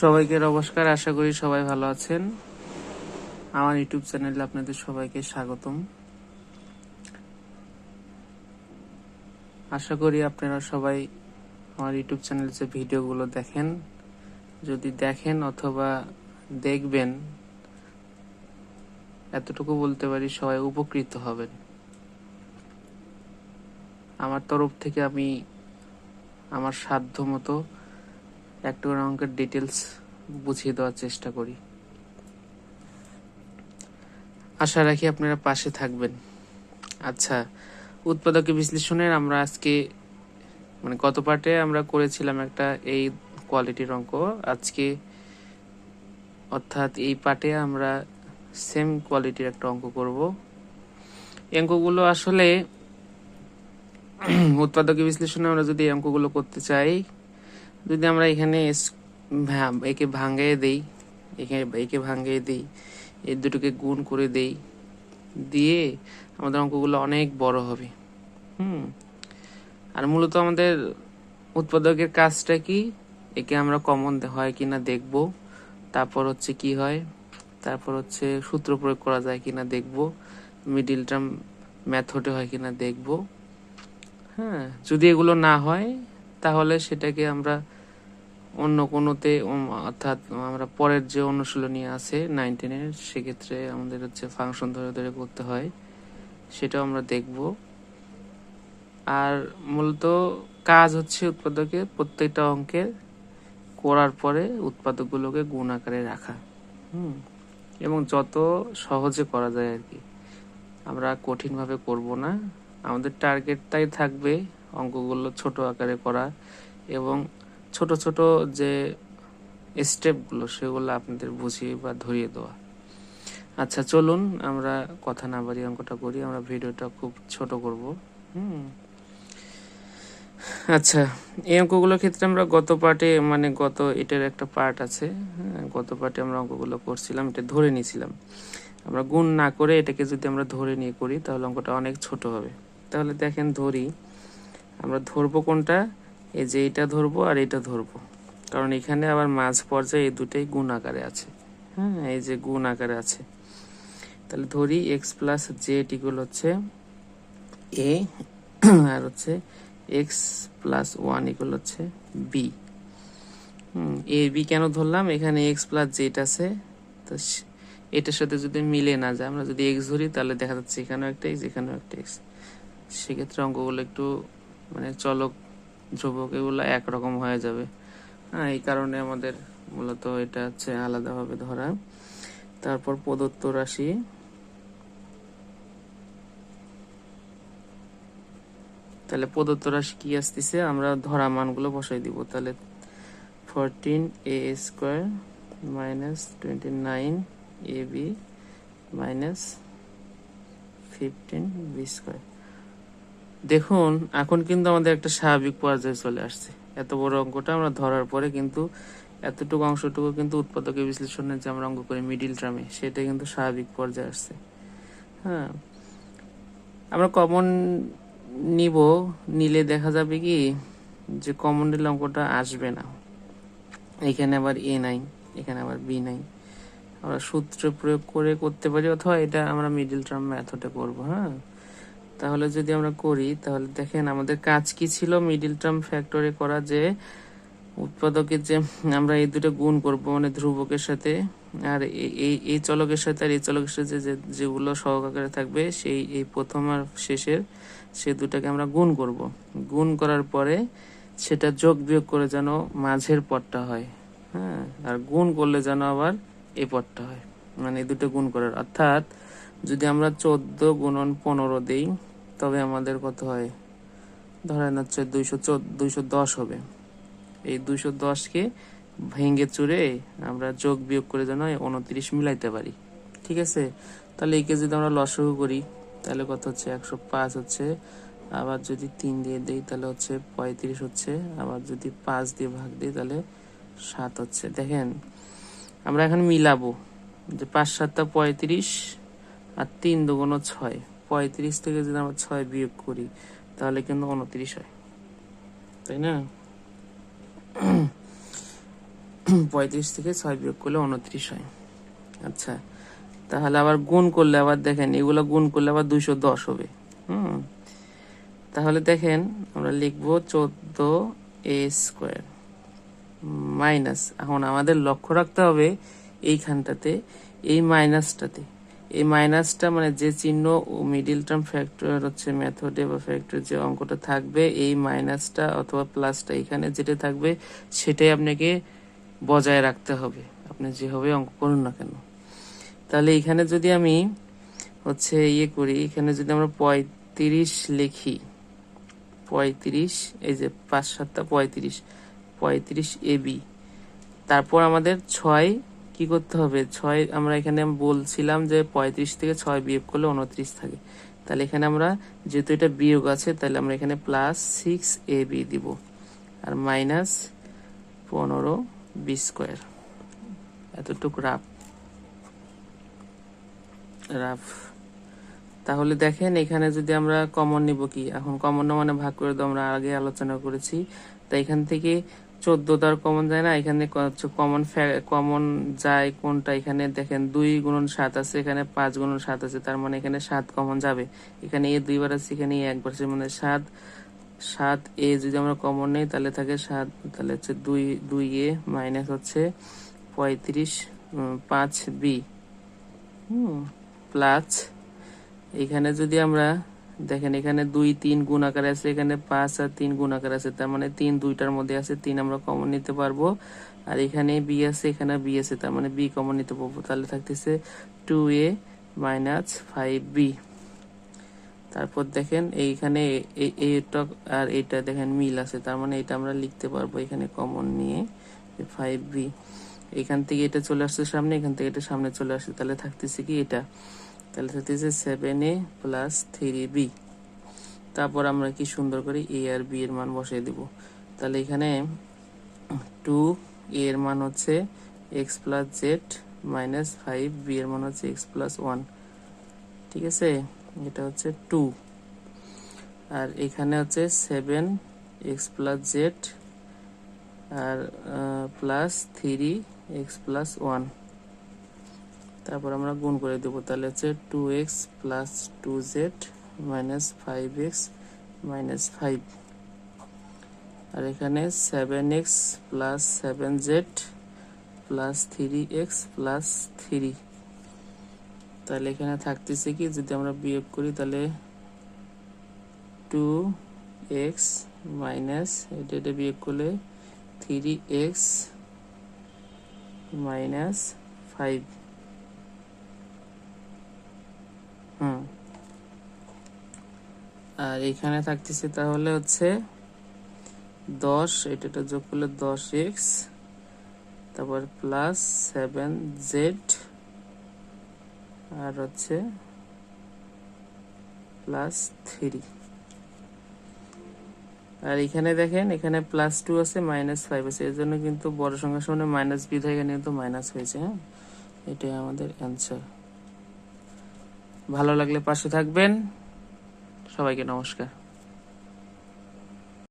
সবাইকে নমস্কার, আশা করি সবাই ভালো আছেন। আমার ইউটিউব চ্যানেলে আপনাদের সবাইকে স্বাগতম। আশা করি আপনারা সবাই আমার ইউটিউব চ্যানেলে যে ভিডিওগুলো দেখেন, যদি দেখেন অথবা দেখবেন, এতটুকু বলতে পারি সবাই উপকৃত হবেন। আমার তরফ থেকে আমি আমার সাধ্য মতো একটা করে অঙ্কের ডিটেলস বুঝিয়ে দেওয়ার চেষ্টা করি। আশা রাখি আপনারা পাশে থাকবেন। আচ্ছা উৎপাদক বিশ্লেষণের আমরা আজকে মানে গত পার্টে আমরা করেছিলাম একটা এই কোয়ালিটির অঙ্ক। আজকে অর্থাৎ এই পার্টে আমরা সেম কোয়ালিটির একটা অঙ্ক করব। অঙ্কগুলো আসলে উৎপাদক বিশ্লেষণে আমরা যদি এই অঙ্কগুলো করতে চাই যদি আমরা এখানে একে ভাঙ্গাই দেই এখানে একে ভাঙ্গাই দেই, এই দুটোকে গুণ করে দেই, দিয়ে আমাদের অঙ্কগুলো অনেক বড় হবে। হুম। আর মূলত আমাদের উৎপাদকের কাজটা কি? একে আমরা কমন হয় কি না দেখব। তারপর হচ্ছে কি হয়? তারপর হচ্ছে সূত্র প্রয়োগ করা যায় কিনা দেখব। মিডিল টার্ম মেথডে হয় কিনা দেখব। হ্যাঁ যদি এগুলো না হয়, তাহলে সেটাকে আমরা অন্য কোনোতে অর্থাৎ আমরা পরের যে অনুশীলনী আছে নাইনটিনের সেক্ষেত্রে আমাদের হচ্ছে ফাংশন ধরে ধরে করতে হয়। সেটাও আমরা দেখব। আর মূলত কাজ হচ্ছে উৎপাদকে প্রত্যেকটা অঙ্কের করার পরে উৎপাদকগুলোকে গুণ আকারে রাখা। হুম? এবং যত সহজে করা যায় আর কি। আমরা কঠিনভাবে করব না। আমাদের টার্গেটটাই থাকবে অঙ্কগুলো ছোট আকারে করা এবং ছোট ছোট যে স্টেপগুলো সেগুলো আপনাদের বুঝিয়ে বা ধরিয়ে দেওয়া। আচ্ছা চলুন আমরা কথা না বাড়িয়ে অঙ্কটা করি। আমরা ভিডিওটা খুব ছোট করব। হুম। আচ্ছা এই অঙ্কগুলোর ক্ষেত্রে আমরা গত পার্টে মানে গত এটার একটা পার্ট আছে হ্যাঁ, গত পার্টে আমরা অঙ্কগুলো করছিলাম এটা ধরে নিয়েছিলাম। আমরা গুণ না করে এটাকে যদি আমরা ধরে নিয়ে করি তাহলে অঙ্কটা অনেক ছোট হবে। তাহলে দেখেন ধরি। আমরা ধরবো কোনটা? এই যে এটা ধরবো আর এটা ধরবো। কারণ এখানে আবার মাঝ পর্যায়ে এই দুটোই গুণ আকারে আছে। হ্যাঁ এই যে গুণ আকারে আছে। তাহলে ধরি এক্স প্লাস জেড ইকুয়াল হচ্ছে এ আর হচ্ছে এক্স প্লাস ওয়ান ইকুয়াল হচ্ছে বি এ বি কেন ধরলাম? এখানে এক্স প্লাস জেড আছে। তো এটার সাথে যদি মিলে না যায়, আমরা যদি এক্স ধরি, তাহলে দেখা যাচ্ছে এখানেও একটা এক্স এখানেও একটা এক্স সেক্ষেত্রে অঙ্কগুলো একটু মানে চলক ধ্রুবক এগুলো একরকম হয়ে যাবে। হ্যাঁ এই কারণে আমাদের মূলত এটা হচ্ছে আলাদাভাবে ধরা। তারপর প্রদত্ত রাশি। তাহলে প্রদত্ত রাশি কি আসতেছে? আমরা ধরা মানগুলো বসাই দিব। তাহলে fourteen A square minus twenty nine A B minus fifteen B square দেখুন, এখন কিন্তু আমাদের একটা স্বাভাবিক পর্যায়ে চলে আসছে। এত বড় অঙ্কটা আমরা ধরার পরে কিন্তু এতটুকু অংশটুকু কিন্তু উৎপাদকের বিশ্লেষণের যে আমরা অঙ্ক করি মিডিল টার্মে, সেটা কিন্তু স্বাভাবিক পর্যায়ে আসছে। হ্যাঁ। আমরা কমন নিব, নিলে দেখা যাবে কি যে কমন নিলে অঙ্কটা আসবে না। এখানে আবার এ নাই, এখানে আবার বি নাই। আমরা সূত্র প্রয়োগ করে করতে পারি, অথবা এটা আমরা মিডিল টার্ম মেথডে করব হ্যাঁ। তাহলে যদি আমরা করি, তাহলে দেখেন আমাদের কাজ কি ছিল মিডিল টার্ম ফ্যাক্টরে করা যে উৎপাদকের যে আমরা এই দুটো গুণ করব মানে ধ্রুবকের সাথে আর এই- এই চলকের সাথে আর এই চলকের সাথে যে যেগুলো সহগ আকারে থাকবে, সেই, এই প্রথম আর শেষের সে দুটাকে আমরা গুণ করব। গুণ করার পরে সেটা যোগ বিয়োগ করে যেন মাঝের পদটা হয় হ্যাঁ? আর গুণ করলে যেন আবার এই পদটা হয় মানে এই দুটো গুণ করার। অর্থাৎ যদি আমরা চোদ্দ গুণন পনেরো দেই তবে আমাদের কত হয়? ধরেন হচ্ছে দুইশো দুইশো দশ হবে। এই দুইশো দশকে ভেঙে চুরে আমরা যোগ বিয়োগ করে যেন উনত্রিশ মিলাইতে পারি। ঠিক আছে? তাহলে একে যদি আমরা লসগু করি। তাহলে কত হচ্ছে? একশো পাঁচ হচ্ছে। আবার যদি তিন দিয়ে দেই তাহলে হচ্ছে পঁয়ত্রিশ হচ্ছে। আবার যদি পাঁচ দিয়ে ভাগ দিই তাহলে সাত হচ্ছে। দেখেন, আমরা এখন মিলাবো যে পাঁচ সাতটা পঁয়ত্রিশ আর তিন দুগুণ ছয়। পঁয়ত্রিশ থেকে যদি আমরা ছয় বিয়োগ করি, তাহলে কিন্তু উনত্রিশ হয়। তাই না? পঁয়ত্রিশ থেকে ছয় বিয়োগ করলে উনত্রিশ হয়। আচ্ছা তাহলে আবার গুণ করলে, আবার দেখেন, এগুলো গুণ করলে আবার দুইশো দশ হবে। হুম, তাহলে দেখেন, আমরা লিখব চোদ্দ এ স্কোয়ার মাইনাস, এখন আমাদের লক্ষ্য রাখতে হবে এইখানটাতে, এই মাইনাসটাতে। এই মাইনাসটা মানে যে চিহ্ন ও মিডিল টার্ম ফ্যাক্টর হচ্ছে মেথডে বা ফ্যাক্টর যে অঙ্কটা থাকবে, এই মাইনাসটা অথবা প্লাসটা এখানে যেটা থাকবে, সেটাই আপনাকে বজায় রাখতে হবে। আপনি যেভাবে অঙ্ক করুন না কেন। তাহলে এখানে যদি আমি হচ্ছে ইয়ে করি, এখানে যদি আমরা পঁয়ত্রিশ লিখি, পঁয়ত্রিশ, এই যে পাঁচ সাতটা পঁয়ত্রিশ পঁয়ত্রিশ এবি তারপর আমাদের ছয় কি করতে হবে? ছয়, আমরা এখানে বলছিলাম যে পঁয়ত্রিশ থেকে ছয় বিয়োগ করলে উনত্রিশ থাকে। তাহলে এখানে আমরা, যেহেতু এটা বিয়োগ আছে, তাহলে আমরা এখানে প্লাস সিক্স এ বি দিব। আর মাইনাস পনেরো বি স্কোয়ার এতটুকু রাফ রাফ তাহলে দেখেন, এখানে যদি আমরা কমন নিব কি? এখন কমন মানে ভাগ করে তো আমরা আগে আলোচনা করেছি। তাই এখান থেকে চোদ্দ তার কমন যায় না, এখানে কমন কমন যায় কোনটা? এখানে দেখেন দুই গুণন সাত আছে, এখানে পাঁচ গুণন সাত আছে, তার মানে এখানে সাত কমন যাবে। এখানে এ দুইবার আছে, এখানে একবার আছে মানে সাত সাত এ যদি আমরা কমন নেই, তাহলে থাকে সাত, তাহলে হচ্ছে দুই দুই এ মাইনাস হচ্ছে পঁয়ত্রিশ পাঁচ বি। হুম প্লাস এখানে যদি আমরা দেখেন, এখানে দুই, তিন গুণ আকারে আছে, এখানে পাঁচ আর তিন গুণ আকারে আছে। তার মানে তিন দুইটার মধ্যে আছে, তিন আমরা কমন নিতে পারব। আর এখানে বি আছে, এখানে বি আছে, তার মানে বি কমন নিতে পারব। তাহলে থাকতেছে two A minus five B তারপর দেখেন, এইখানে আর এটা দেখেন মিল আছে, তার মানে এটা আমরা লিখতে পারব এখানে কমন নিয়ে ফাইভ বি এখান থেকে এটা চলে আসছে সামনে, এখান থেকে এটা সামনে চলে আসছে, তাহলে থাকতেছে কি এটা। তাহলে থাকতেছে seven A plus three B তারপর আমরা কি সুন্দর করে এ আর বি এর মান বসিয়ে দেব। তাহলে এখানে টু এর মান হচ্ছে X plus Z minus five B এর মান হচ্ছে এক্স প্লাস ওয়ান ঠিক আছে? এটা হচ্ছে টু আর এখানে হচ্ছে সেভেন এক্স প্লাস জেড আর plus three X plus one তারপর আমরা গুণ করে দেবো, তাহলে হচ্ছে two X plus two Z minus five X minus five আর এখানে seven X plus seven Z plus three X plus three তাহলে এখানে থাকতেছে কি, যদি আমরা বিয়োগ করি তাহলে টু এক্স মাইনাস এটা এটা বিয়োগ করলে থ্রি এক্স মাইনাস ফাইভ হুম। আর এখানে থাকতেছে তাহলে হচ্ছে দশ, এটা যোগ করলে দশ এক্স তারপর প্লাস সেভেন জেড আর হচ্ছে প্লাস থ্রি আর এখানে দেখেন, এখানে প্লাস টু আছে মাইনাস ফাইভ আছে, এর জন্য কিন্তু বড় সংখ্যার সামনে মাইনাস বিধ এখানে কিন্তু মাইনাস হয়েছে হ্যাঁ? এটাই আমাদের অ্যান্সার ভালো লাগলে পাশে থাকবেন। সবাইকে নমস্কার।